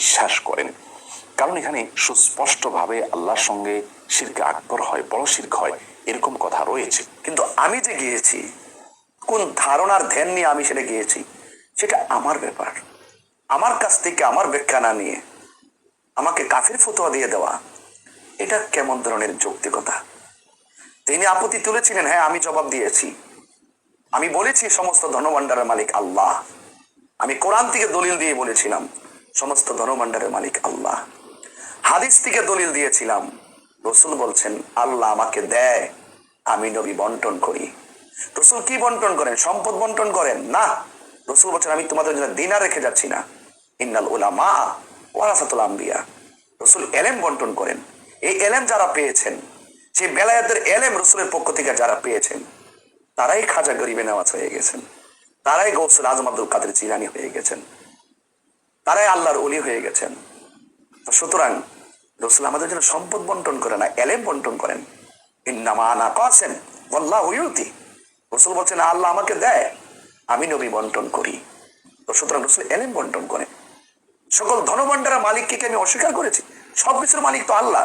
বিশ্বাস করেন। কারণ এখানে সুস্পষ্টভাবে আল্লাহর সঙ্গে শিরকে আকবর হয়, বড় শির্ক হয়, এরকম কথা রয়েছে। কিন্তু আমি যে গিয়েছি, কোন ধারণার ধ্যান নিয়ে আমি সেটা গিয়েছি, সেটা আমার ব্যাপার। আমার কাছ থেকে, আমার ব্যাখ্যা না নিয়ে, আমাকে কাফির ফতোয়া দিয়ে দেওয়া, এটা কেমন ধরনের যৌক্তিকতা? তিনি আপত্তি তুলেছিলেন হ্যাঁ আমি জবাব দিয়েছি। আমি বলেছি সমস্ত ধনভাণ্ডারের মালিক আল্লাহ। আমি কোরআন থেকে দলিল দিয়ে বলেছিলাম সমস্ত ধনভাণ্ডারের মালিক আল্লাহ। হাদিস থেকে দলিল দিয়েছিলাম। রসুল বলছেন, আল্লাহ আমাকে দেয়, আমি নবী বন্টন করি। রসুল কি বন্টন করেন? সম্পদ বন্টন করেন? না। রসুল বলছেন, আমি তোমাদের জন্য দিনা রেখে যাচ্ছি না। ইন্নাল উলামা ওয়ারাসাতুল আম্বিয়া। রসুল এলেম বন্টন করেন। এই এলেম যারা পেয়েছেন, সেই বেলায়েতের এলেম রসুলের পক্ষ থেকে যারা পেয়েছেন, তারাই খাজা গরিবে নেওয়াজ হয়ে গেছেন। তারাই গৌসুল আজম আব্দুল কাদের চিরানি হয়ে গেছেন। তারাই আল্লাহর অলি হয়ে গেছেন। সুতরাং রসুল আমাদের জন্য সম্পদ বন্টন করে না, এলেম বন্টন করেন। ইন্নামা আনা কাসেম আল্লাহ রসুল বলছেন আল্লাহ আমাকে দেয়, আমি নবী বন্টন করি। তো সুতরাং রসুল এলেম বন্টন করেন। সকল ধনভাণ্ডারের মালিককে কি আমি অস্বীকার করেছি। সবকিছুর মালিক তো আল্লাহ।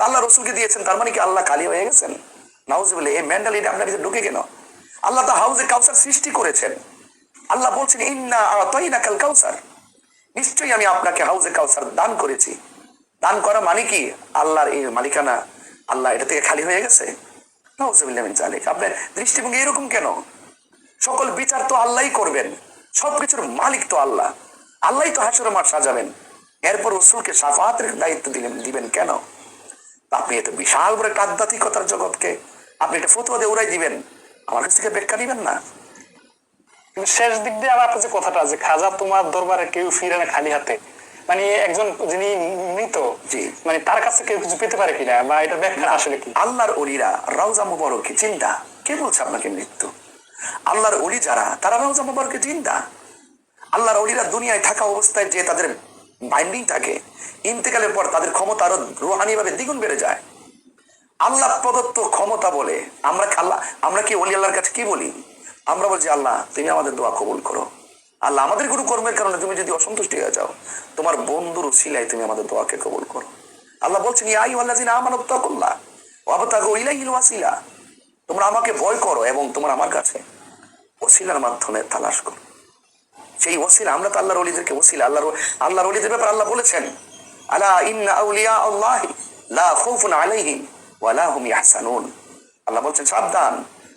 আল্লাহ রসুলকে দিয়েছেন, তার মানে কি আল্লাহ খালি হয়ে গেছেন? নাউজুবিল্লাহ, এই মেন্টালিটি আপনার কাছে ঢুকে কেন? আল্লাহ তো হাউজে কাউসার সৃষ্টি করেছেন। আল্লাহ বলছেন, ইন্না আতাইনা কাল কাউসার। নিশ্চয়ই আমি আপনাকে হাউজে কাউসার দান করেছি। দান করা মানে কি? আল্লাহর এই মালিকানা, আল্লাহ এটা থেকে খালি হয়ে গেছে? আপনার দৃষ্টিভঙ্গি এরকম কেন? সকল বিচার তো আল্লাহই করবেন, সবকিছুর মালিক তো আল্লাহ। আল্লাহই তো হাসুর মাঠ সাজাবেন। এরপর রসুলকে সাফাতের দায়িত্ব দিলেন, দিবেন কেন? আপনি এত বিশাল বড় একটা আধ্যাত্মিকতার জগৎকে, আপনি এটা ফতুয়া দিয়ে উড়াই দিবেন। আমার কাছ থেকে ব্যাখ্যা দিবেন না? শেষ দিক দিয়ে আপনার যে কথাটা যে খাজা তোমার দরবারে কেউ ফিরে না খালি হাতে। মানে একজন যিনি মৃত। মানে তার কাছে কেউ কিছু পেতে পারে কিনা বা এটা ব্যাখ্যা আসলে কি? আল্লাহর অলিরা রাউজা মুবারকে চিন্তা কে বলছে আপনাকে মৃত্যু? আল্লাহর অলি যারা তারা রাউজা মুবারকে চিন্তা আল্লাহর অলিরা দুনিয়ায় থাকা অবস্থায় যে তাদের বাইন্ডিং থাকে ইন্তেকালের পর তাদের ক্ষমতা আরও রুহানি ভাবে দ্বিগুণ বেড়ে যায়। আল্লাহ প্রদত্ত ক্ষমতা বলে আমরা আল্লাহ আমরা কি অলি আল্লাহর কাছে কি বলি? আমরা বলছি, আল্লাহ, তুমি আমাদের দোয়া কবুল করো। আল্লাহ, আমাদের কোনো কর্মের কারণে তুমি যদি অসন্তুষ্টি হয়ে যাও, তোমার বন্ধুর সিলাই তুমি আমাদের দোয়াকে কবুল করো। আল্লাহ বলছেন, ইয়া আইয়ুহাল্লাযিনা আমানু তাকুল্লাহ ওয়া আবতাগু ইলাইহিল ওয়াসিলা। তোমরা আমাকে ভয় করো এবং তোমরা আমার কাছে ওসিলার মাধ্যমে তালাশ করো। সেই ওসিলা, আমরা তো আল্লাহর অলিদেরকে ওসিলা, আল্লাহর আল্লাহর অলিদের ব্যাপারে আল্লাহ বলেছেন, আলা ইন্না আউলিয়া আল্লাহি লা খাউফুন আলাইহিম ওয়া লা হুম ইয়াহসানুন। আল্লাহ বলছেন, সাবধান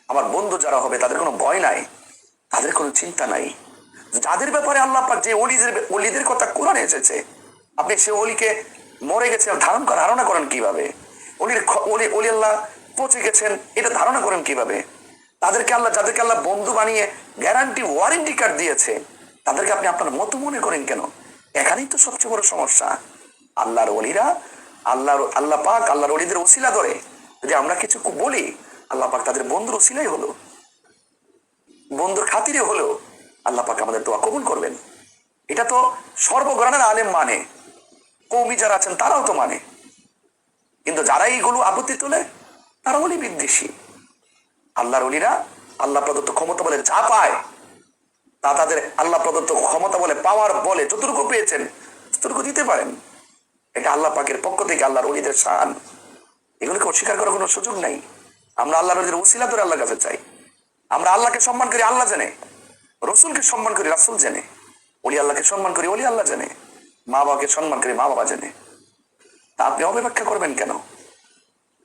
আমার বন্ধু যারা হবে, তাদের কোনো ভয় নাই, তাদের কোনো চিন্তা নাই। যাদের ব্যাপারে আল্লাহ পাক যে অলিদের অলিদের কথা কোরআনে এসেছে, আপনি সে অলিকে মরে গেছে ধারণ ধারণা করেন কীভাবে? অলির অলি অলি আল্লাহ পচে গেছেন, এটা ধারণা করেন কীভাবে? তাদেরকে আল্লাহ যাদেরকে আল্লাহ বন্ধু বানিয়ে গ্যারান্টি ওয়ারেন্টি কার্ড দিয়েছে, তাদেরকে আপনি আপনার মতো মনে করেন কেন? এখানেই তো সবচেয়ে বড় সমস্যা। আল্লাহর অলিরা আল্লাহর আল্লাহ পাক আল্লাহর অলিদের ওসিলা ধরে। যদি আমরা কিছু বলি আল্লাহ পাক তাদের বন্ধুর ওসিলাই হলো। বন্ধুর খাতিরে হলেও আল্লাহ পাক আমাদের দোয়া কবুল করবেন। এটা তো সর্বগ্রানের আলেম মানে। কৌমি যারা আছেন তারাও তো মানে। কিন্তু যারা এইগুলো আপত্তি তোলে, তারা অলি বিদ্বেষী। আল্লাহর অলিরা আল্লাহ প্রদত্ত ক্ষমতা বলে যা পায়, তা তাদের আল্লাহ প্রদত্ত ক্ষমতা বলে পাওয়ার বলে যতটুকু পেয়েছেন, ততটুকু দিতে পারেন। এটা আল্লাহ পাকের পক্ষ থেকে আল্লাহর অলিদের শান। এগুলোকে অস্বীকার করার কোনো সুযোগ নাই। আমরা আল্লাহর অলিদের উসিলা ধরে আল্লাহর কাছে চাই। আমরা আল্লাহকে সম্মান করি, আল্লাহ জানে। রসুলকে সম্মান করি, রাসুল জানে। অলি আল্লাহকে সম্মান করি অলি আল্লাহ জানে। মা বাবাকে সম্মান করি মা বাবা জানে। তা আপনি অপব্যাখ্যা করবেন কেন?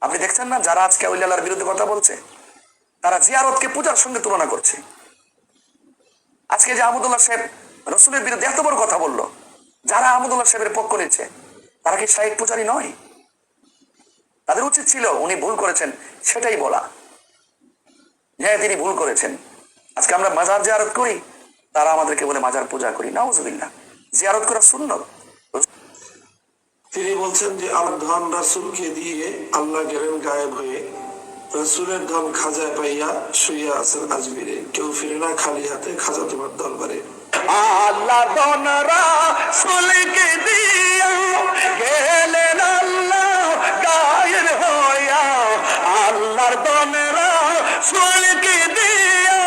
আপনি দেখছেন না, যারা আজকে অলি আল্লাহর বিরুদ্ধে কথা বলছে, তারা জিয়ারতকে পূজার সঙ্গে তুলনা করছে। আজকে যে আহমদুল্লাহ সাহেব রসুলের বিরুদ্ধে এত বড় কথা বলল, যারা আহমদুল্লাহ সাহেবের পক্ষ নিচ্ছে তারা কি শাহিদ পূজারী নয়? তাদের উচিত ছিল উনি ভুল করেছেন সেটাই বলা। হ্যাঁ তিনি ভুল করেছেন। আজকে আমরা মাজার জিয়ারত করি তারা আমাদেরকে বলে মাজার পূজা করি। নাউজুবিল্লাহ। জিয়ারত করা শূন্য তিনি বলছেন যে আমার ধন রাসুলকে দিয়ে আল্লাহ গেলেন গায়েব হয়ে। রাসুলের ধন খাজায় পাইয়া শুইয়া আছেন আজমিরে। কেউ ফিরে না খালি হাতে খাজা তোমার দরবারে। আল্লাহ দনরা সুলকে দিয়া গেলেন আল্লাহ মর্দনেরা সুলকি দিয়া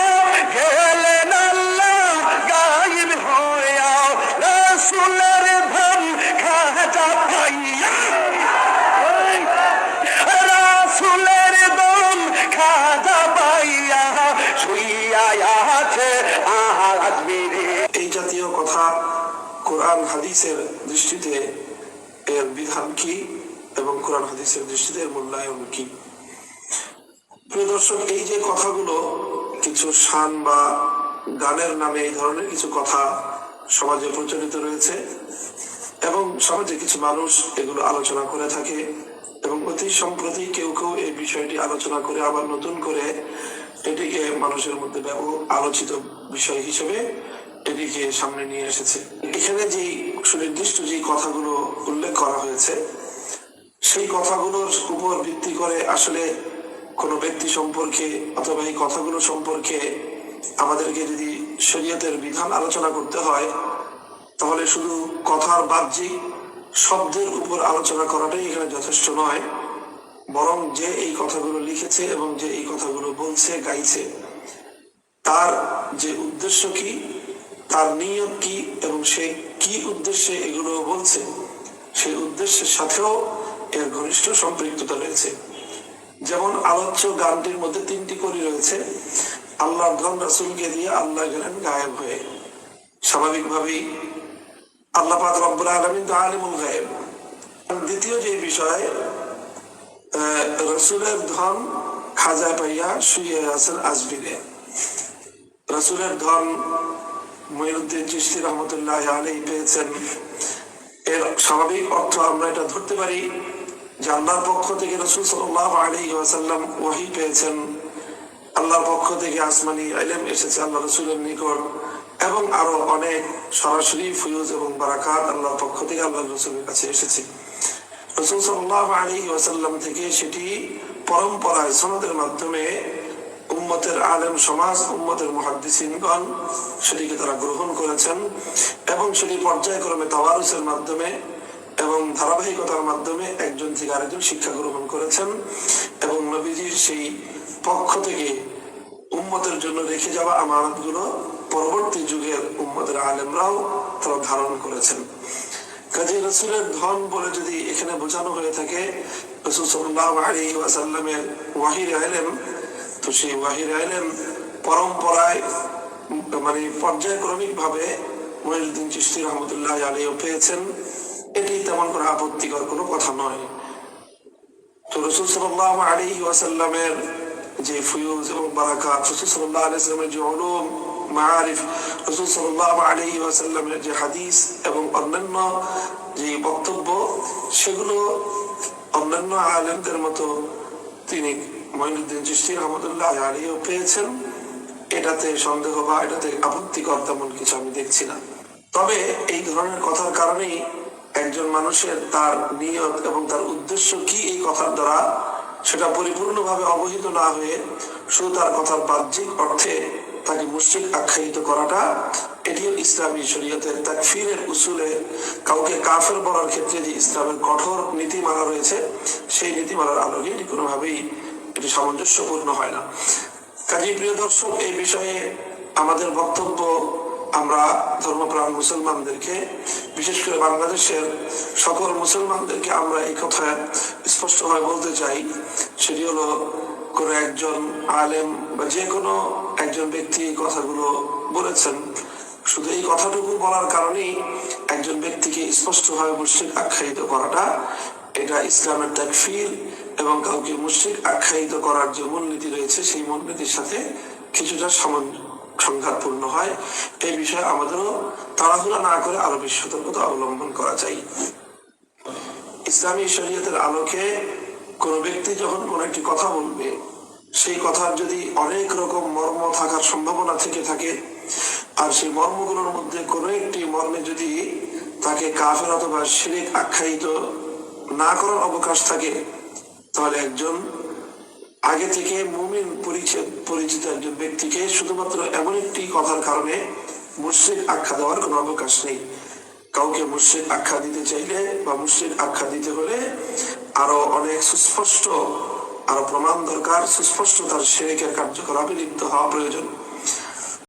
গেলেন আল্লাহ গাইব হইয়া, রসুলের ধাম খাজা ভাইয়া রসুলের দম খাজা ভাইয়া শুইয়া আছে আহাজ এই জাতীয় কথা কোরআন হাদিসের দৃষ্টিতে এর বিধান কি এবং কোরআন হাদিসের দৃষ্টিতে মূল্যায়ন কি? প্রিয় দর্শক এই যে কথাগুলো, কিছু শান বা গানের নামে এই ধরনের কিছু কথা সমাজে প্রচলিত রয়েছে এবং সমাজে কিছু মানুষ এগুলো আলোচনা করে থাকে এবং অতি সম্প্রতি কেউ কেউ এই বিষয়টি আলোচনা করে আবার নতুন করে এটিকে মানুষের মধ্যে আলোচিত বিষয় হিসেবে এটিকে সামনে নিয়ে এসেছে। এখানে যেই সুনির্দিষ্ট যে কথাগুলো উল্লেখ করা হয়েছে, সেই কথাগুলোর উপর ভিত্তি করে আসলে কোনো ব্যক্তি সম্পর্কে অথবা এই কথাগুলো সম্পর্কে আমাদেরকে যদি শরীয়তের বিধান আলোচনা করতে হয়, তাহলে শুধু কথার বাহ্যিক শব্দের উপর আলোচনা করাটাই এখানে যথেষ্ট নয়। বরং যে এই কথাগুলো লিখেছে এবং যে এই কথাগুলো বলছে, গাইছে, তার যে উদ্দেশ্য কি, তার নিয়ত কি এবং সে কি উদ্দেশ্যে এগুলো বলছে, সেই উদ্দেশ্যের সাথেও এর ঘনিষ্ঠ সম্পৃক্ততা রয়েছে। আলোচ্য গানটির মধ্যে তিনটি কলি রয়েছে, আল্লাহ ধন রাসুলকে দিয়ে আল্লাহ গেলেন গায়েব হয়ে। স্বাভাবিকভাবেই আল্লাহ পাক রব্বুল আলমিন আলিমুল গায়েব। দ্বিতীয় যে বিষয় রসুলের ধন খাজা পাইয়া শুয়ে আছেন আজমিরে রসুলের ধন মহিউদ্দিন চিস্তি রহমতুল্লাহ আলী পেয়েছেন। এর স্বাভাবিক অর্থ আমরা এটা ধরতে পারি যে আল্লাহর পক্ষ থেকে রসুল সাল্লাহ আলী ওয়াসাল্লাম ওয়াহি পেয়েছেন। আল্লাহর পক্ষ থেকে আসমানি আইলেম এসেছে আল্লাহ রসুলের নিকট এবং আরও অনেক সরাসরি ফুয়ুজ এবং বারাকাত আল্লাহর পক্ষ থেকে আল্লাহ রসুলের কাছে এসেছে। রসুল সাল্লাহ আলী ওয়াসাল্লাম থেকে সেটি পরম্পরায়, সনদের মাধ্যমে উম্মতের আলেম সমাজ, উম্মতের মহাদ্দিসিনগণ সেটিকে তারা গ্রহণ করেছেন এবং সেটি পর্যায়ক্রমে তাওয়ারুসের মাধ্যমে এবং ধারাবাহিকতার মাধ্যমে একজন থেকে আরেকজন শিক্ষা গ্রহণ করেছেন এবং নবীজির সেই পক্ষ থেকে উম্মতের জন্য রেখে যাওয়া আমানতগুলো পরবর্তী যুগের উম্মতের আলেমরাও তারা ধারণ করেছেন। কাজী রসুলের ধন বলে যদি এখানে বোঝানো হয়ে থাকে, রসুল সাল্লাহ আলী ওয়াসাল্লামের ওয়াহির আলেম, তো সেই ওয়াহির আলেম পরম্পরায় মানে পর্যায়ক্রমিক ভাবে মহিউদ্দিন চিস্তি রহমতুল্লাহ আলীও পেয়েছেন। এটি তেমন করে আপত্তিকর কোনো কথা নয়। তো রসুল সাল্লাহ আলী ওয়াসাল্লামের যে ফুয়ুজ এবং বারাকাত, রসুল সাল্লাহ আলাইসাল্লামের যে অলুম রসুল আলী ওয়াসাল্লামের যে হাদিস এবং অন্যান্য যে বক্তব্য, সেগুলো অন্যান্য আলেমদের মতো তিনি মঈনুদ্দিন চিস্তি রহমতুল্লাহ আলীও পেয়েছেন। এটাতে সন্দেহ বা এটাতে আপত্তিকর তেমন কিছু আমি দেখছি না। তবে এই ধরনের কথার কারণেই একজন মানুষের তার নিয়ত এবং তার উদ্দেশ্য কি এই কথার দ্বারা সেটা পরিপূর্ণভাবে অবহিত না হয়ে শুধু তার কথার বাহ্যিক অর্থে তাকে মুশ্রিক আখ্যায়িত করাটা, এটিও ইসলামী শরীয়তের তাকফিরের উসুলে কাউকে কাফের বলার ক্ষেত্রে যে ইসলামের কঠোর নীতিমালা রয়েছে, সেই নীতিমালার আলোকে এটি কোনোভাবেই এটি সামঞ্জস্যপূর্ণ হয় না। কাজী প্রিয় দর্শক, এই বিষয়ে আমাদের বক্তব্য আমরা ধর্মপ্রাণ মুসলমানদেরকে, বিশেষ করে বাংলাদেশের সকল মুসলমানদেরকে আমরা এই কথা স্পষ্টভাবে বলতে চাই। সেটি হলো, কোনো একজন আলেম বা যে কোনো একজন ব্যক্তি এই কথাগুলো বলেছেন। শুধু এই কথাটুকু বলার কারণেই একজন ব্যক্তিকে স্পষ্টভাবে মুশ্রিক আখ্যায়িত করাটা, এটা ইসলামের তাকফির এবং কাউকে মুশ্রিক আখ্যায়িত করার যে মূলনীতি রয়েছে, সেই মূলনীতির সাথে কিছুটা সামঞ্জ সংঘাতপূর্ণ হয়। এই বিষয়ে আমাদেরও তাড়াহুড়া না করে আরও বেশি সতর্কতা অবলম্বন করা চাই। ইসলামী শরীয়তের আলোকে কোনো ব্যক্তি যখন কোনো একটি কথা বলবে, সেই কথার যদি অনেক রকম মর্ম থাকার সম্ভাবনা থেকে থাকে, আর সেই মর্মগুলোর মধ্যে কোনো একটি মর্মে যদি তাকে কাফের অথবা শিরিক আখ্যায়িত না করার অবকাশ থাকে, তাহলে একজন আগে থেকে মুমিন পরিচিত পরিচিত একজন ব্যক্তিকে শুধুমাত্র এমন একটি কথার কারণে মুশ্রিক আখ্যা দেওয়ার কোনো অবকাশ নেই। কাউকে মুশ্রিক আখ্যা দিতে চাইলে বা মুশ্রিক আখ্যা দিতে হলে আরও অনেক সুস্পষ্ট, আরও প্রমাণ দরকার। সুস্পষ্ট তার সেরেকের কার্যকলাপে লিপ্ত হওয়া প্রয়োজন।